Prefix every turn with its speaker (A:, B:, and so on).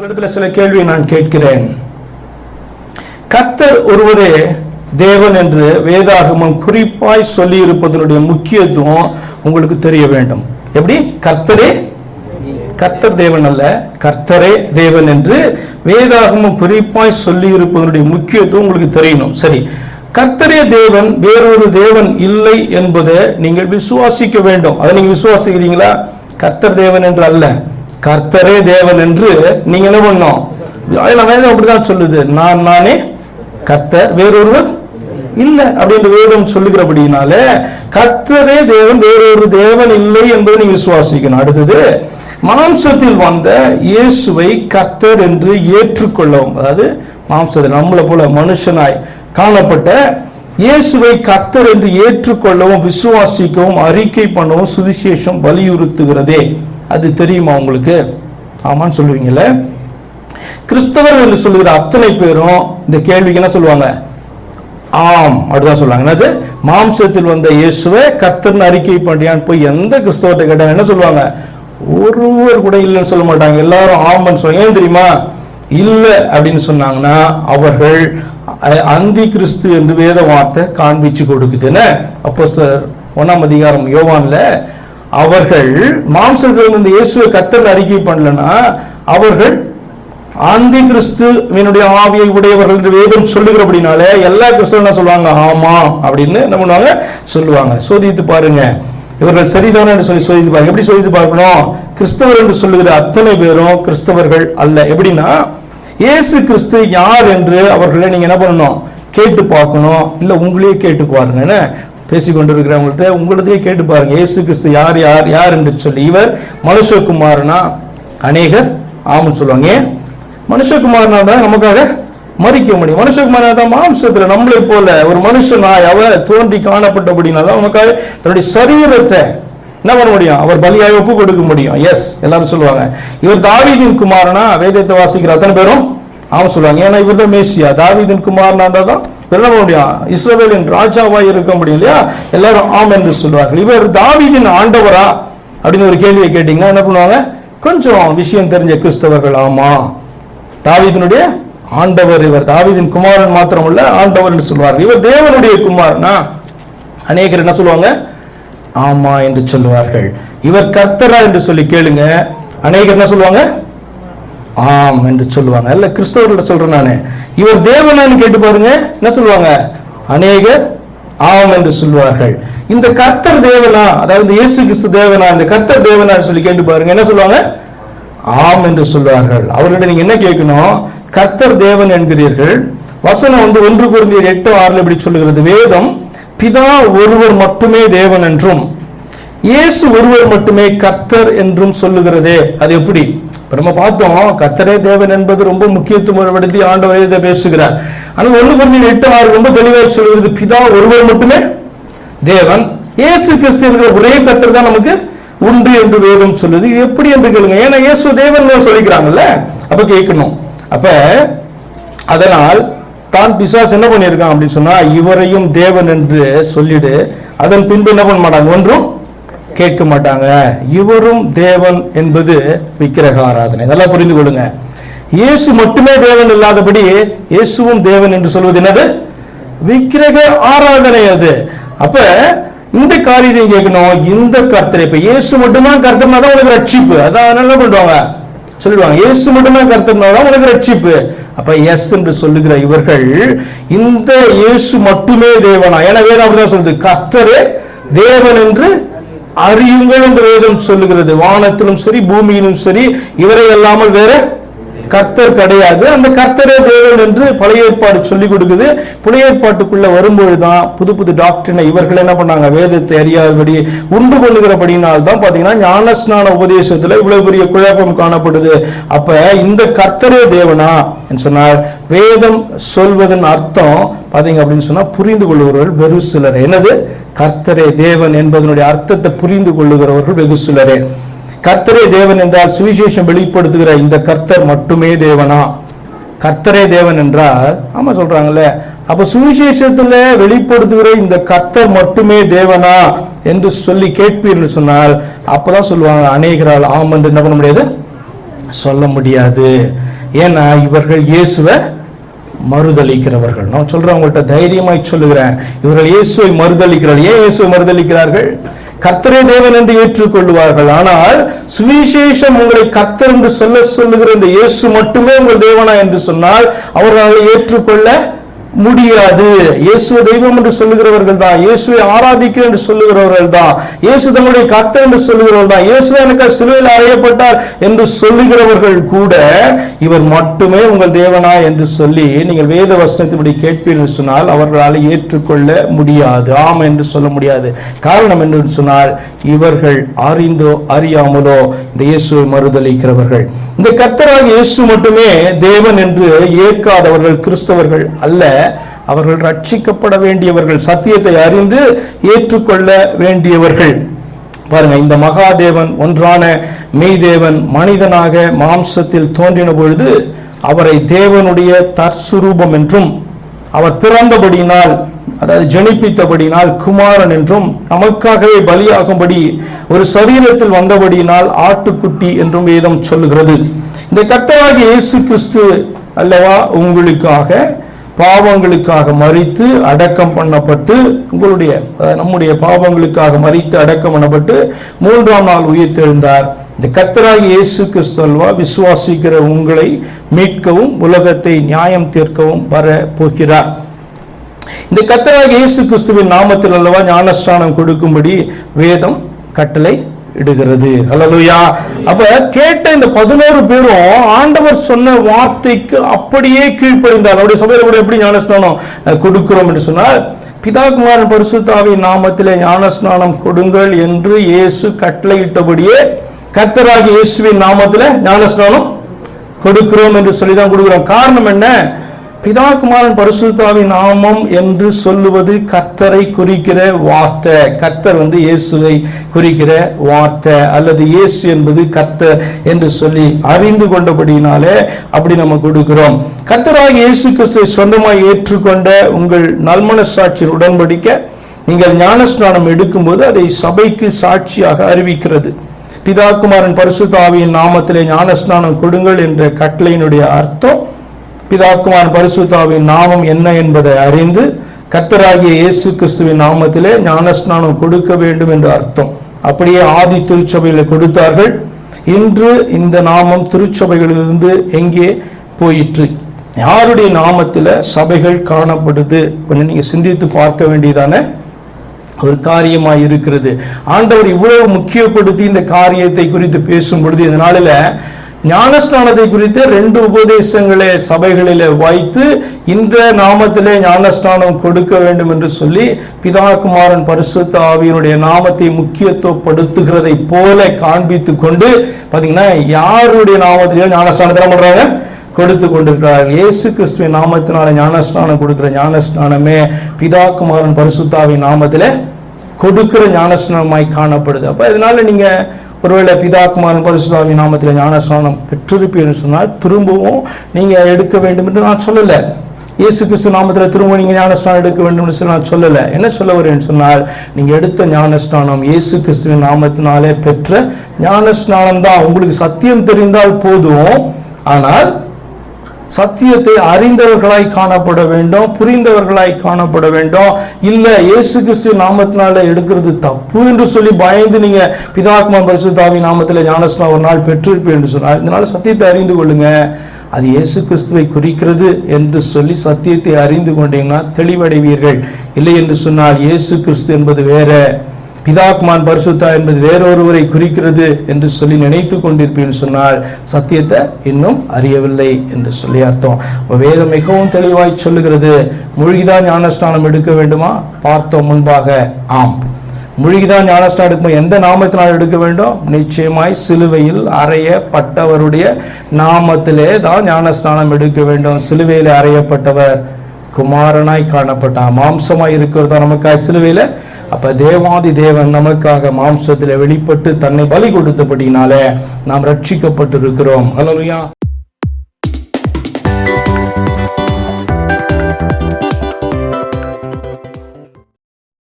A: உங்களிடத்தில் சில கேள்வியை நான் கேட்கிறேன். கர்த்தர் ஒருவரே தேவன் என்று வேதாகமம் குறிப்பாய் சொல்லி இருப்பதனுடைய முக்கியத்துவம் உங்களுக்கு தெரிய வேண்டும். எப்படி? கர்த்தரே? கர்த்தர் தேவன் அல்ல. கர்த்தரே தேவன் என்று வேதாகமம் குறிப்பாய் சொல்லி இருப்பதனுடைய முக்கியத்துவம் உங்களுக்கு தெரியணும். சரி. கர்த்தரே தேவன் வேறொரு தேவன் இல்லை என்பதை நீங்கள் விசுவாசிக்க வேண்டும். அதை நீங்க விசுவாசிக்கிறீங்களா? கர்த்தர் தேவன் என்று அல்ல. கர்த்தரே தேவன் என்று நீங்க என்ன பண்ணணும்? வேதம் வேதம் அப்படிதான் சொல்லுது. நான் நானே கர்த்தர் வேறொருவர் இல்ல அப்படின்ற வேதம் சொல்லுகிறபடினாலே கர்த்தரே தேவன் வேறொரு தேவன் இல்லை என்பதை நீங்க விசுவாசிக்கணும். அடுத்தது மாம்சத்தில் வந்த இயேசுவை கர்த்தர் என்று ஏற்றுக்கொள்ளவும். அதாவது மாம்சத்தில் நம்மளை போல மனுஷனாய் காணப்பட்ட இயேசுவை கர்த்தர் என்று ஏற்றுக்கொள்ளவும் விசுவாசிக்கவும் அறிக்கை பண்ணவும் சுவிசேஷம் வலியுறுத்துகிறதே. அது தெரியுமா உங்களுக்கு? ஆமான்னு சொல்லுவீங்கல்ல. கிறிஸ்தவர் என்று சொல்லுகிற அத்தனை பேரும் இந்த கேள்விக்கு என்ன சொல்லுவாங்க? ஆம் அப்படிதான் சொல்லுவாங்க. என்னது? மாம்சத்தில் வந்த இயேசுவை கர்த்தர்னு அறிக்கை பண்ணியான்னு போய் எந்த கிறிஸ்தவத்தை கேட்டாங்க என்ன சொல்லுவாங்க? ஒருவர் கூட இல்லைன்னு சொல்ல மாட்டாங்க. எல்லாரும் ஆமன்னு சொல்லுவாங்க. ஏன் தெரியுமா? இல்லை அப்படின்னு சொன்னாங்கன்னா அவர்கள் அந்தி கிறிஸ்து என்று வேத வார்த்தை காண்பிச்சு கொடுக்குது. என்ன? அப்போ சார் ஒன்னாம் அதிகாரம் யோவான்ல அவர்கள் மாம்சத்திலிருந்து இந்த இயேசுவை கத்தர் அறிக்கை பண்ணலன்னா அவர்கள் ஆந்தி கிறிஸ்துவினுடைய ஆவியை உடையவர்கள் என்று வேதம் சொல்லுகிறபடினால எல்லா கிறிஸ்தவரும் என்ன சொல்லுவாங்க? ஆமா அப்படின்னு என்ன பண்ணுவாங்க? சொல்லுவாங்க. சோதித்து பாருங்க. இவர்கள் சரிதானே என்று சொல்லி சோதித்து பாருங்க. எப்படி சோதித்து பார்க்கணும்? கிறிஸ்தவர் என்று சொல்லுகிற அத்தனை பேரும் கிறிஸ்தவர்கள் அல்ல. எப்படின்னா இயேசு கிறிஸ்து யார் என்று அவர்களை நீங்க என்ன பண்ணணும்? கேட்டு பார்க்கணும். இல்லை உங்களையே கேட்டு பாருங்க என்ன? பேசி கொண்டிருக்கிறவங்கள்ட்ட உங்களதையே கேட்டு பாருங்க. இயேசு கிறிஸ்து யார் யார் யார் என்று சொல்லி இவர் மனுஷகுமாரனா? அநேகர் ஆமுன்னு சொல்லுவாங்க. ஏன்? மனுஷகுமாரனா தான் நமக்காக மறிக்க முடியும். மனுஷகுமாரனா தான் மாம்சத்துல நம்மளை போல ஒரு மனுஷனாய் அவர் தோன்றி காணப்பட்டபடினா தான் நமக்காக தன்னுடைய சரீரத்தை என்ன பண்ண முடியும்? அவர் பலியாக ஒப்பு கொடுக்க முடியும். எஸ் எல்லாரும் சொல்லுவாங்க. இவர் தாவீதின் குமாரனா? வேதத்தை வாசிக்கிற அத்தனை பேரும் ஆமாம் சொல்லுவாங்க. ஏன்னா இவர் தான் மேசியா. தாவீதின் குமாரனா இருந்தால் தான் என்ன பண்ண முடியும் இஸ்ரவேலின் ராஜாவாய் இருக்க முடியும் இல்லையா? எல்லாரும் ஆம் என்று சொல்லுவார்கள் இவர் தாவிதின் ஆண்டவரா? அப்படின்னு ஒரு கேள்வியை கேட்டீங்கன்னா என்ன பண்ணுவாங்க? கொஞ்சம் விஷயம் தெரிஞ்ச கிறிஸ்தவர்கள் ஆமா. தாவிதனுடைய ஆண்டவர் இவர். தாவிதின் குமாரன் மாத்திரமல்ல ஆண்டவர் என்று சொல்வார்கள். இவர் தேவனுடைய குமாரனா? அநேகர் என்ன சொல்லுவாங்க? ஆமா என்று சொல்லுவார்கள். இவர் கர்த்தரா என்று சொல்லி கேளுங்க. அநேகர் என்ன சொல்லுவாங்க? ஆம் என்று சொல்லுவாங்க. அல்ல கிறிஸ்தவர்கள் சொல்றேன் நானு. இவர் தேவனான்னு கேட்டு பாருங்க என்ன சொல்லுவாங்க? அநேகர் ஆம் என்று சொல்வார்கள் இந்த கர்த்தர் தேவனா? அதாவது இந்த இயேசு கிறிஸ்து தேவனா? இந்த கர்த்தர் தேவனா சொல்லி கேட்டு பாருங்க என்ன சொல்லுவாங்க? ஆம் என்று சொல்வார்கள் அவர்கிட்ட நீங்க என்ன கேட்கணும்? கர்த்தர் தேவன் என்கிறீர்கள். வசனம் வந்து ஒன்று குருந்தியர் எட்டு ஆறுல இப்படி சொல்லுகிறது. வேதம் பிதா ஒருவர் மட்டுமே தேவன் என்றும் இயேசு ஒருவர் மட்டுமே கர்த்தர் என்றும் சொல்லுகிறதே. அது எப்படி? நம்ம பார்த்தோம் கர்த்தரே தேவன் என்பது ரொம்ப முக்கியத்துவப்படுத்தி ஆண்டவரே இதை பேசுகிறார்? ஆனால் ஒன்று குருந்தியர் எட்டவாறு ரொம்ப தெளிவாக சொல்லுகிறது பிதா ஒருவர் மட்டுமே தேவன் இயேசு கிறிஸ்து என்கிற ஒரே கர்த்தர் தான் நமக்கு உண்டு என்று வேதம் சொல்லுது. இது எப்படி என்று கேளுங்க. ஏன்னா இயேசு தேவன் சொல்லிக்கிறாங்கல்ல? அப்ப கேட்கணும். அப்ப அதனால் தான் பிசாஸ் என்ன பண்ணியிருக்கான் அப்படின்னு சொன்னா இவரையும் தேவன் என்று சொல்லிடு. அதன் பின்பு என்ன பண்ண மாட்டாங்க? ஒன்றும் கேட்க மாட்டாங்க. இவரும் தேவன் என்பது விக்கிரக ஆராதனை. இதெல்லாம் புரிந்து கொள்ளுங்க. இயேசு மட்டுமே தேவன் இல்லாதபடி இயேசுவும் தேவன் என்று சொல்வது என்னது? விக்கிரக ஆராதனை அது. அப்ப இந்த காரியத்தையும் கேட்கணும். இந்த கர்த்தரை இப்ப இயேசு மட்டும்தான் கர்த்தர்னா தான் உனக்கு ரட்சிப்பு. அதான் அதனால என்ன பண்ணுவாங்க சொல்லிடுவாங்க. இயேசு மட்டும்தான் கர்த்தர்னா தான் உனக்கு ரட்சிப்பு. அப்ப எஸ் என்று சொல்லுகிற இவர்கள் இந்த இயேசு மட்டுமே தேவனா? ஏன்னா வேதம் அப்படிதான் சொல்லுது. கர்த்தரே தேவன் என்று அறியுங்கள் என்று வேதம் சொல்லுகிறது. வானத்திலும் சரி பூமியிலும் சரி இவரை அல்லாமல் வேற கர்த்தர் கிடையாது. அந்த கர்த்தரே தேவன் என்று பழைய ஏற்பாடு சொல்லிக் கொடுக்குது. புதிய ஏற்பாட்டுக்குள்ள வரும்பொழுதுதான் புது புது டாக்டரினை இவர்கள் என்ன பண்ணாங்க? வேதத்தை அறியாதபடி உண்டு கொள்ளுகிறபடினால் தான் பார்த்தீங்கன்னா ஞானஸ்நான உபதேசத்தில் இவ்வளவு பெரிய குழப்பம் காணப்படுது. அப்ப இந்த கர்த்தரே தேவனா என்று சொன்னார். வேதம் சொல்வதன் அர்த்தம் பாத்தீங்க அப்படின்னு சொன்னா புரிந்து கொள்ளுகிறவர்கள் வெறு சிலர். என்னது? கர்த்தரே தேவன் என்பதனுடைய அர்த்தத்தை புரிந்து கொள்ளுகிறவர்கள் வெகு சிலரே. கர்த்தரே தேவன் என்றால் சுவிசேஷம் வெளிப்படுத்துகிற இந்த கர்த்தர் மட்டுமே தேவனா? கர்த்தரே தேவன் என்றால் ஆமா சொல்றாங்கல்ல அப்ப சுவிசேஷத்துல வெளிப்படுத்துகிற இந்த கர்த்தர் மட்டுமே தேவனா என்று சொல்லி கேட்பீர்கள் சொன்னால் அப்பதான் சொல்லுவாங்க அநேகரால் ஆம் என்று என்ன பண்ண முடியாது? சொல்ல முடியாது. ஏன்னா இவர்கள் இயேசுவை மறுதளிக்கிறவர்கள் நான் சொல்றேன் உங்கள்கிட்ட தைரியமாய் சொல்லுகிறேன். இவர்கள் இயேசுவை மறுதளிக்கிறார்கள் ஏன் இயேசுவை மறுதளிக்கிறார்கள் கர்த்தரே தேவன் என்று ஏற்றுக்கொள்வார்கள் ஆனால் சுவிசேஷம் உங்களை கர்த்தர் என்று சொல்ல சொல்லுகிற இந்த இயேசு மட்டுமே உங்கள் தேவனா என்று சொன்னால் அவர்களை ஏற்றுக்கொள்ள முடியாது. இயேசு தெய்வம் என்று சொல்லுகிறவர்கள் தான். இயேசுவை ஆராதிக்கிறேன் என்று சொல்லுகிறவர்கள் தான். இயேசு தம்முடைய கர்த்தர் என்று சொல்லுகிறவர்கள் தான். இயேசு எனக்கு சிலுவையில் அறையப்பட்டார் என்று சொல்லுகிறவர்கள் கூட இவர் மட்டுமே உங்கள் தேவனா என்று சொல்லி நீங்கள் வேத வசனத்தின்படி கேட்பீர்கள் சொன்னால் அவர்களால் ஏற்றுக்கொள்ள முடியாது. ஆம் என்று சொல்ல முடியாது. காரணம் என்று சொன்னால் இவர்கள் அறிந்தோ அறியாமலோ இந்த இயேசுவை மறுதளிக்கிறவர்கள் இந்த கர்த்தராக இயேசு மட்டுமே தேவன் என்று ஏற்காதவர்கள் கிறிஸ்தவர்கள் அல்ல. அவர்கள் ரட்சிக்கப்பட வேண்டியவர்கள் சத்தியத்தை அறிந்து ஏற்றுக்கொள்ள வேண்டியவர்கள். பாருங்க இந்த மகாதேவன் ஒன்றான மெய்தேவன் மனிதனாக மாம்சத்தில் தோன்றின பொழுது அவரை தேவனுடைய தற்சுரூபம் என்றும் அவர் பிறந்தபடியினால் அதாவது ஜனிப்பித்தபடியினால் குமாரன் என்றும் நமக்காகவே பலியாகும்படி ஒரு சரீரத்தில் வந்தபடியினால் ஆட்டுக்குட்டி என்றும் வேதம் சொல்லுகிறது. இந்த கர்த்தராகிய இயேசு கிறிஸ்து அல்லவா உங்களுக்காக பாவங்களுக்காக மறித்து அடக்கம் பண்ணப்பட்டு உங்களுடைய நம்முடைய பாவங்களுக்காக மறித்து அடக்கம் பண்ணப்பட்டு மூன்றாம் நாள் உயிர்த்தெழுந்தார். இந்த கத்தராகி இயேசு கிறிஸ்தல்வா விசுவாசிக்கிற உங்களை மீட்கவும் உலகத்தை நியாயம் தீர்க்கவும் வர போகிறார். இந்த கத்தராகி இயேசு கிறிஸ்துவின் நாமத்தில் அல்லவா ஞானஸ்தானம் கொடுக்கும்படி வேதம் கட்டளை இடுகிறது. அல்லலுயா அப்ப கேட்ட இந்த பதினோரு பேரும் ஆண்டவர் சொன்ன வார்த்தைக்கு அப்படியே கீழ்ப்படிந்தார். அவருடைய சபையில கூட எப்படி ஞானஸ்நானம் கொடுக்கிறோம் என்று சொன்னால் பிதாகுமாரன் பரிசுத்தாவின் நாமத்திலே ஞானஸ்நானம் கொடுங்கள் என்று இயேசு கட்டளையிட்டபடியே கர்த்தராகிய இயேசுவின் நாமத்திலே ஞானஸ்நானம் கொடுக்கிறோம் என்று சொல்லி தான் கொடுக்கிறோம். காரணம் என்ன? பிதாகுமாரன் பரிசுத்தாவின் நாமம் என்று சொல்லுவது கர்த்தரை குறிக்கிற வார்த்தை. கர்த்தர் வந்து இயேசுவை குறிக்கிற வார்த்தை. அல்லது இயேசு என்பது கர்த்தர் என்று சொல்லி அறிந்து கொண்டபடியினாலே அப்படி நம்ம கொடுக்கிறோம். கர்த்தராக இயேசு கிறிஸ்துவை சொந்தமாய் ஏற்றுக்கொண்ட உங்கள் நல்மனசாட்சியின் உடன்படிக்க நீங்கள் ஞானஸ்நானம் எடுக்கும்போது அதை சபைக்கு சாட்சியாக அறிவிக்கிறது. பிதாகுமாரன் பரிசுத்தாவியின் நாமத்திலே ஞானஸ்நானம் கொடுங்கள் என்ற கட்டளையினுடைய அர்த்தம் பிதாக்குமான் பரிசுத்தாவின் நாமம் என்ன என்பதை அறிந்து கர்த்தராகிய இயேசு கிறிஸ்துவின் நாமத்திலே ஞானஸ்நானம் கொடுக்க வேண்டும் என்று அர்த்தம். அப்படியே ஆதி திருச்சபையில் கொடுத்தார்கள். இன்று இந்த நாமம் திருச்சபைகளிலிருந்து எங்கே போயிற்று? யாருடைய நாமத்தில் சபைகள் காணப்படுது? கொஞ்சம் நீங்க சிந்தித்து பார்க்க வேண்டியதான ஒரு காரியமாக இருக்கிறது. ஆண்டவர் இவ்வளவு முக்கியப்படுத்தி இந்த காரியத்தை குறித்து பேசும் பொழுது இந்த நாளில் ஞானஸ்நானத்தை குறித்து ரெண்டு உபதேசங்களை சபைகளிலே வைத்து இந்த நாமத்திலே ஞானஸ்நானம் கொடுக்க வேண்டும் என்று சொல்லி பிதாகுமாரன் பரிசுத்த ஆவியனுடைய நாமத்தை முக்கியத்துவப்படுத்துகிறதை போல காண்பித்து கொண்டு பார்த்தீங்கன்னா யாருடைய நாமத்திலேயோ ஞானஸ்நானத்தை பண்றாங்க? கொடுத்து கொண்டிருக்கிறார் இயேசு கிறிஸ்துவின் நாமத்தினால ஞானஸ்நானம் கொடுக்கிற ஞானஸ்நானமே பிதாகுமாரன் பரிசுத்தாவின் நாமத்தில் கொடுக்கிற ஞானஸ்நானமாய் காணப்படுது. அப்போ இதனால நீங்கள் ஒருவேளை பிதாத்மான் பரிசுத்தாவின் நாமத்தில் ஞானஸ்நானம் பெற்றிருப்பீர்கள் சொன்னால் திரும்பவும் நீங்கள் எடுக்க வேண்டும் என்று நான் சொல்லலை. இயேசு கிறிஸ்து நாமத்தில் திரும்ப நீங்கள் ஞானஸ்நானம் எடுக்க வேண்டும் என்று சொல்லி நான் சொல்லலை. என்ன சொல்ல வரேன்னு சொன்னால் நீங்கள் எடுத்த ஞானஸ்நானம் இயேசு கிறிஸ்துவின் நாமத்தினாலே பெற்ற ஞானஸ்நானம் தான் உங்களுக்கு சத்தியம் தெரிந்தால் போதும். ஆனால் சத்தியத்தை அறிந்தவர்களாய் காணப்பட வேண்டும் புரிந்தவர்களாய் காணப்பட வேண்டும். இல்லை இயேசு கிறிஸ்து நாமத்தினால எடுக்கிறது தப்பு என்று சொல்லி பயந்து நீங்க பிதாத்மா பரிசுத்தாவி நாமத்தில் ஞானஸ்னா ஒரு நாள் பெற்றிருப்பேன் என்று சொன்னார் இதனால சத்தியத்தை அறிந்து கொள்ளுங்க. அது இயேசு கிறிஸ்துவை குறிக்கிறது என்று சொல்லி சத்தியத்தை அறிந்து கொண்டீங்கன்னா தெளிவடைவீர்கள். இல்லை என்று சொன்னால் இயேசு கிறிஸ்து என்பது வேற. பிதாக்குமான் பரிசுத்தா என்பது வேறொருவரை குறிக்கிறது என்று சொல்லி நினைத்து கொண்டிருப்பேன் சொன்னால் சத்தியத்தை இன்னும் அறியவில்லை என்று சொல்லி அர்த்தம். வேதம் மிகவும் தெளிவாய் சொல்லுகிறது மூழ்கிதான் ஞானஸ்நானம் எடுக்க வேண்டுமா? பார்த்தோம் முன்பாக ஆம். மூழ்கிதான் ஞானஸ்நானம் எடுக்கும்? எந்த நாமத்தினால் எடுக்க வேண்டும்? நிச்சயமாய் சிலுவையில் அறையப்பட்டவருடைய நாமத்திலே தான் ஞானஸ்நானம் எடுக்க வேண்டும். சிலுவையில் அறையப்பட்டவர் குமாரனாய் காணப்பட்டான் மாம்சமாய் இருக்கிறதா நமக்காய் சிலுவையில அப்ப தேவாதி தேவன் நமக்காக மாம்சத்தில் வெளிப்பட்டு தன்னை பலி கொடுத்தபடினால நாம் ரட்சிக்கப்பட்டிருக்கிறோம். ஹலோ